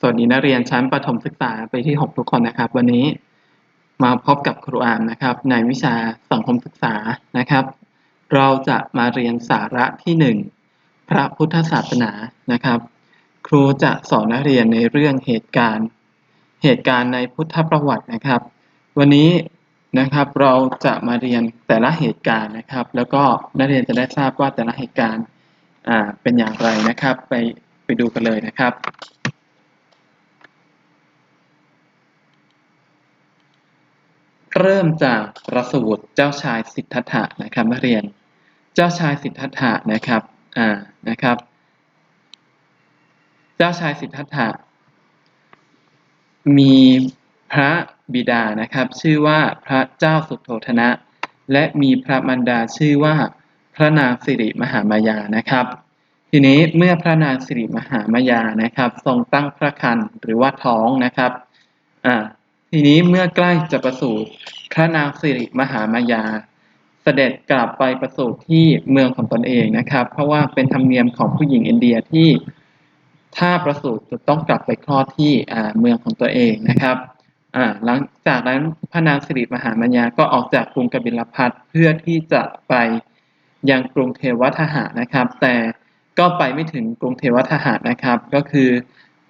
สวัสดีนักเรียนชั้นประถมศึกษาปีที่ 6 ทุกคนนะครับ วันนี้มาพบกับครูอามนะครับ ในวิชาสังคมศึกษานะครับ เราจะมาเรียนสาระที่ 1 พระพุทธศาสนานะครับ ครูจะสอนนักเรียนในเรื่องเหตุการณ์ เหตุการณ์ในพุทธประวัตินะครับ วันนี้นะครับเราจะมาเรียนแต่ละเหตุการณ์นะครับ แล้วก็นักเรียนจะได้ทราบว่าแต่ละเหตุการณ์เป็นอย่างไรนะครับ ไปไปดูกันเลยนะครับ เริ่มจากประสูติเจ้าชายสิทธัตถะนะครับนักเรียน เจ้าชายสิทธัตถะนะครับอ่านะครับ เจ้าชายสิทธัตถะมีพระบิดานะครับ ชื่อว่าพระเจ้าสุโธทนะ และมีพระมารดาชื่อว่าพระนางสิริมหามายานะครับ ทีนี้เมื่อพระนางสิริมหามายานะครับ ทรงตั้งพระครรภ์หรือว่าท้องนะครับอ่า ทีนี้เมื่อใกล้จะประสูติพระนางสิริมหามายา เสด็จกลับไปประสูติที่เมืองของตนเองนะครับ เพราะว่าเป็นธรรมเนียมของผู้หญิงอินเดียที่ถ้าประสูติจะต้องกลับไปคลอดที่เมืองของตัวเองนะครับหลังจากนั้นพระนางสิริมหามายาก็ออกจากกรุงกบิลพัทเพื่อที่จะไปยังกรุงเทวทหานะครับ แต่ก็ไปไม่ถึงกรุงเทวทหานะครับ ก็คือ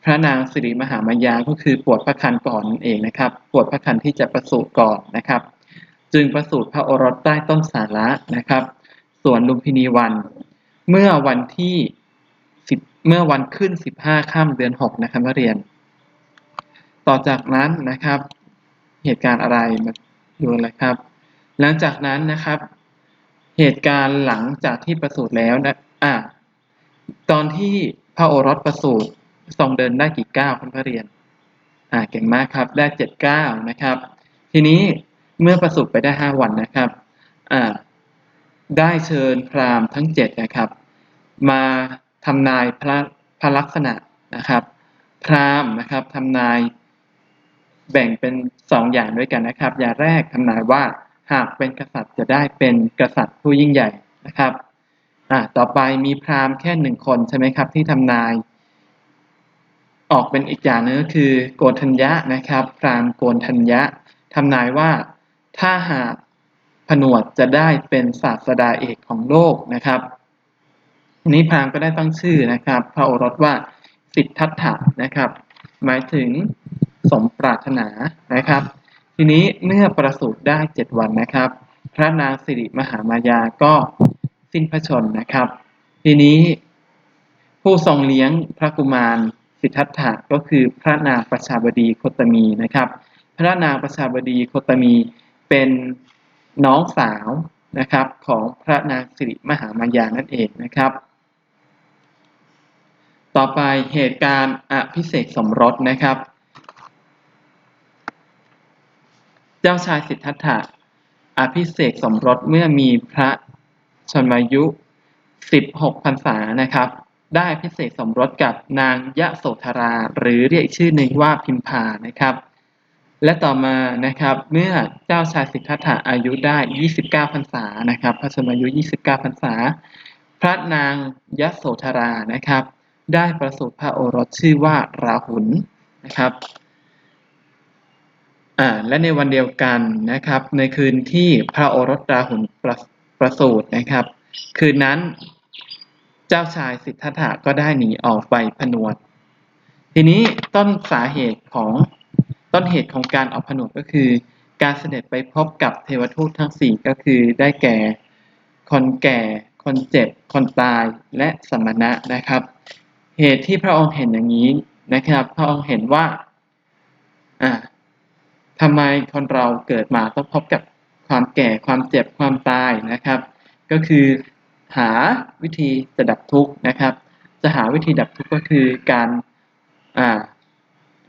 ระนางสิริมหามายาก็คือปวดพระคันก่อนนั่นเองนะครับ ปวดพระคันที่จะประสูติก่อนนะครับ จึงประสูติพระโอรสใต้ต้นสาระนะครับ ส่วนลุมพินีวัน เมื่อวันที่สิบเมื่อวันขึ้นสิบห้าค่ำเดือนหกนะครับนักเรียน ต่อจากนั้นนะครับ เหตุการณ์อะไรมาดูเลยครับ หลังจากนั้นนะครับ เหตุการณ์หลังจากที่ประสูติแล้วนะอ่าตอนที่พระโอรสประสูติ ทรงเดินได้กี่ก้าวคุณนักเรียน อ่าเก่งมากครับได้เจ็ดก้าวนะครับ ทีนี้เมื่อประสูติไปได้ห้าวันนะครับอ่าได้เชิญพราหมณ์ทั้งเจ็ดนะครับ มาทำนายพระพระลักษณะนะครับ พราหมณ์นะครับทำนายแบ่งเป็นสองอย่างด้วยกันนะครับ อย่างแรกทำนายว่าหากเป็นกษัตริย์จะได้เป็นกษัตริย์ผู้ยิ่งใหญ่นะครับอ่าต่อไปมีพราหมณ์แค่หนึ่งคนใช่ไหมครับ ที่ทำนาย ออกเป็นอีกอย่างนึงก็คือโกฏัญญะนะครับ พรามโกนทัญญะทำนายว่าถ้าหากผนวดจะได้เป็นศาสดาเอกของโลกนะครับนี้พรามก็ได้ตั้งชื่อนะครับ พระโอรสว่าสิทธัตถะนะครับ หมายถึงสมปรารถนานะครับ ทีนี้เมื่อประสูติได้เจ็ดวันนะครับ พระนางสิริมหามายาก็สิ้นพระชนนะครับ ทีนี้ผู้ทรงเลี้ยงพระกุมาร สิทธัตถะก็คือพระนางประชาบดีโคตมีนะครับ พระนางประชาบดีโคตมีเป็นน้องสาวนะครับของพระนางสิริมหามายานั่นเองนะครับ ต่อไปเหตุการณ์อภิเษกสมรสนะครับ เจ้าชายสิทธัตถะอภิเษกสมรสเมื่อมีพระชนมายุ 16พรรษานะครับ ได้พิเศษสมรสกับนางยะโสธรา หรือเรียกอีกชื่อหนึ่งว่าพิมพานะครับ และต่อมานะครับเมื่อเจ้าชายสิทธัตถะอายุได้ 29 พรรษานะครับ พระชนมายุ 29 พรรษา พระนางยะโสธรานะครับ ได้ประสูติพระโอรสชื่อว่าราหุลนะครับอ่าและในวันเดียวกันนะครับ ในคืนที่พระโอรสราหุลประประสูตินะครับ คืนนั้น จ้าชายสิทธัตถะก็ได้หนีออกไปผนวด ทีนี้ต้นสาเหตุของต้นเหตุของการออกผนวดก็คือ การเสด็จไปพบกับเทวทูตทั้งสี่ก็คือได้แก่ คนแก่ คนเจ็บ คนตายและสมณะนะครับ เหตุที่พระองค์เห็นอย่างนี้นะครับ พระองค์เห็นว่าอ่าทำไมคนเราเกิดมาต้องพบกับความแก่ความเจ็บความตายนะครับ ก็คือ หาวิธีจะดับทุกข์นะครับ จะหาวิธีดับทุกข์ก็คือการ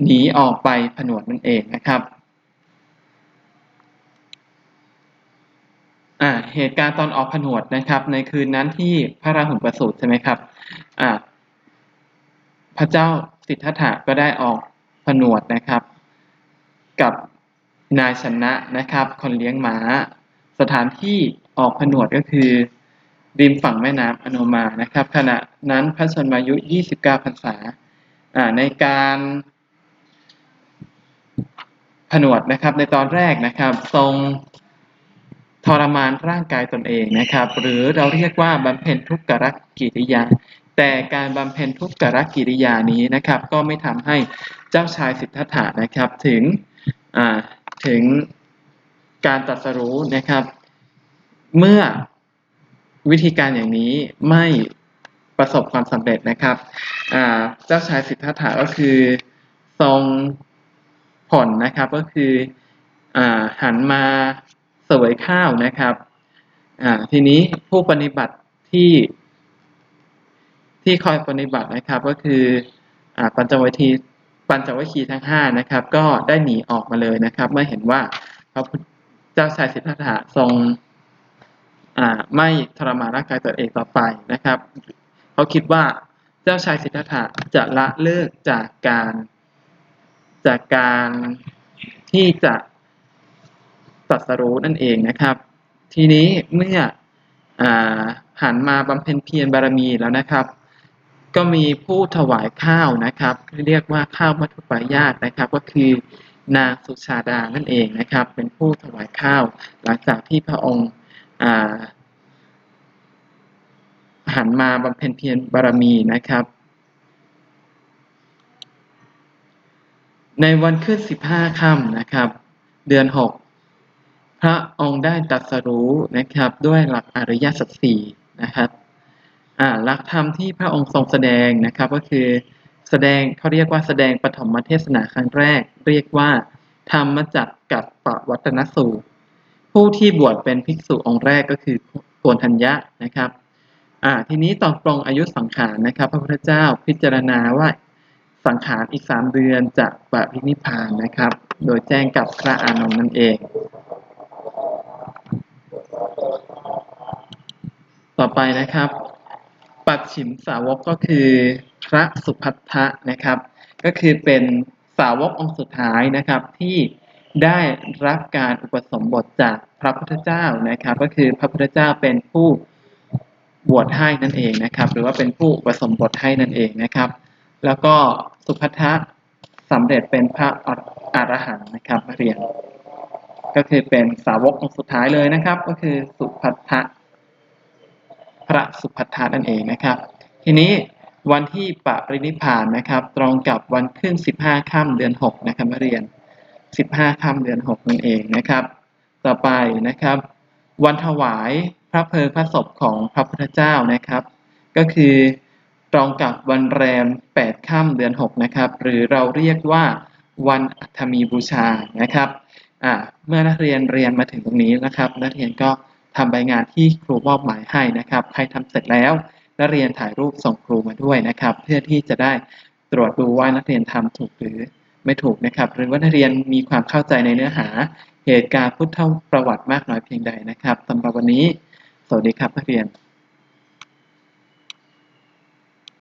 หนีออกไปผนวดนั่นเองนะครับเหตุการณ์ตอนออกผนวดนะครับ ในคืนนั้นที่พระราหุลประสูติใช่ไหมครับพระเจ้าสิทธัตถะก็ได้ออกผนวดนะครับ กับนายชนะนะครับ คนเลี้ยงม้าสถานที่ออกผนวดก็คือ ริมฝั่งแม่น้ำอโนมานะครับ ขณะนั้นพระชนมายุ 29 พรรษาในการผนวดนะครับ ในตอนแรกนะครับ ทรงทรมานร่างกายตนเองนะครับ หรือเราเรียกว่าบำเพ็ญทุกขกิริยา แต่การบำเพ็ญทุกขกิริยานี้นะครับ ก็ไม่ทำให้เจ้าชายสิทธัตถะนะครับถึงถึงการตรัสรู้นะครับ เมื่อ วิธีการอย่างนี้ไม่ประสบความสำเร็จนะครับเจ้าชายสิทธัตถะก็คือทรงผลนะครับก็คืออหันมาเสวยข้าวนะครับทีนี้ผู้ปฏิบัติที่ที่คอยปฏิบัตินะครับก็คืออปัญจวัคคีปัญจวัคคีย์ทั้งห้านะครับ ก็ได้หนีออกมาเลยนะครับ เมื่อเห็นว่าพระเจ้าชายสิทธัตถะทรง ไม่ทรมานร่างกายตัวเองต่อไปนะครับเขาคิดว่าเจ้าชายสิทธัตถะจะละเลิกจากการ จากการที่จะตรัสรู้นั่นเองนะครับ ทีนี้เมื่ออาหันมาบำเพ็ญเพียรบารมีแล้วนะครับ ก็มีผู้ถวายข้าวนะครับ เรียกว่าข้าวมัทุปายาตนะครับ ก็คือนางสุชาดานั่นเองนะครับ เป็นผู้ถวายข้าว หลังจากที่พระองค์ หันมาบำเพ็ญเพียรบารมีนะครับ ในวันขึ้นสิบห้าค่ำนะครับ เดือนหกพระองค์ได้ตรัสรู้นะครับด้วยหลักอริยสัจสี่นะครับหลักธรรมที่พระองค์ทรงแสดงนะครับก็คือแสดงเขาเรียกว่าแสดงปฐมเทศนาครั้งแรก เรียกว่า ธรรมจักกับปวัตนสูตร ผู้ที่บวชเป็นภิกษุองค์แรกก็คือโกนทัญญะนะครับทีนี้ตอนปรงอายุสังขารนะครับ พระพุทธเจ้าพิจารณาว่าสังขารอีกสามเดือนจะปรินิพานนะครับ โดยแจ้งกับพระอานนท์นั่นเอง ต่อไปนะครับ ปัจฉิมสาวกก็คือพระสุพัทธะนะครับ ก็คือเป็นสาวกองค์สุดท้ายนะครับที่ ได้รับการอุปสมบทจากพระพุทธเจ้านะครับ ก็คือพระพุทธเจ้าเป็นผู้บวชให้นั่นเองนะครับ หรือว่าเป็นผู้อุปสมบทให้นั่นเองนะครับ แล้วก็สุภัทะสำเร็จเป็นพระอรหันต์นะครับเรียน ก็คือเป็นสาวกองสุดท้ายเลยนะครับ ก็คือสุภัทะพระสุภัททะนั่นเองนะครับ ทีนี้วันที่ปรินิพานนะครับ ตรงกับวันขึ้นสิบห้าค่ำเดือนหกนะครับเรียน สิบห้าค่ำเดือนหกนั่นเองนะครับ ต่อไปนะครับ วันถวายพระเพลิงพระศพของพระพุทธเจ้านะครับ ก็คือตรงกับวันแรมแปดค่ำเดือนหกนะครับ หรือเราเรียกว่าวันอัฐมีบูชานะครับเมื่อนักเรียนเรียนมาถึงตรงนี้นะครับ นักเรียนก็ทำใบงานที่ครูมอบหมายให้นะครับ ใครทำเสร็จแล้วนักเรียนถ่ายรูปส่งครูมาด้วยนะครับ เพื่อที่จะได้ตรวจดูว่านักเรียนทำถูกหรือ ไม่ถูกนะครับ หรือว่านักเรียนมีความเข้าใจในเนื้อหา เหตุการณ์พุทธประวัติมากน้อยเพียงใดนะครับสำหรับวันนี้ สวัสดีครับนักเรียน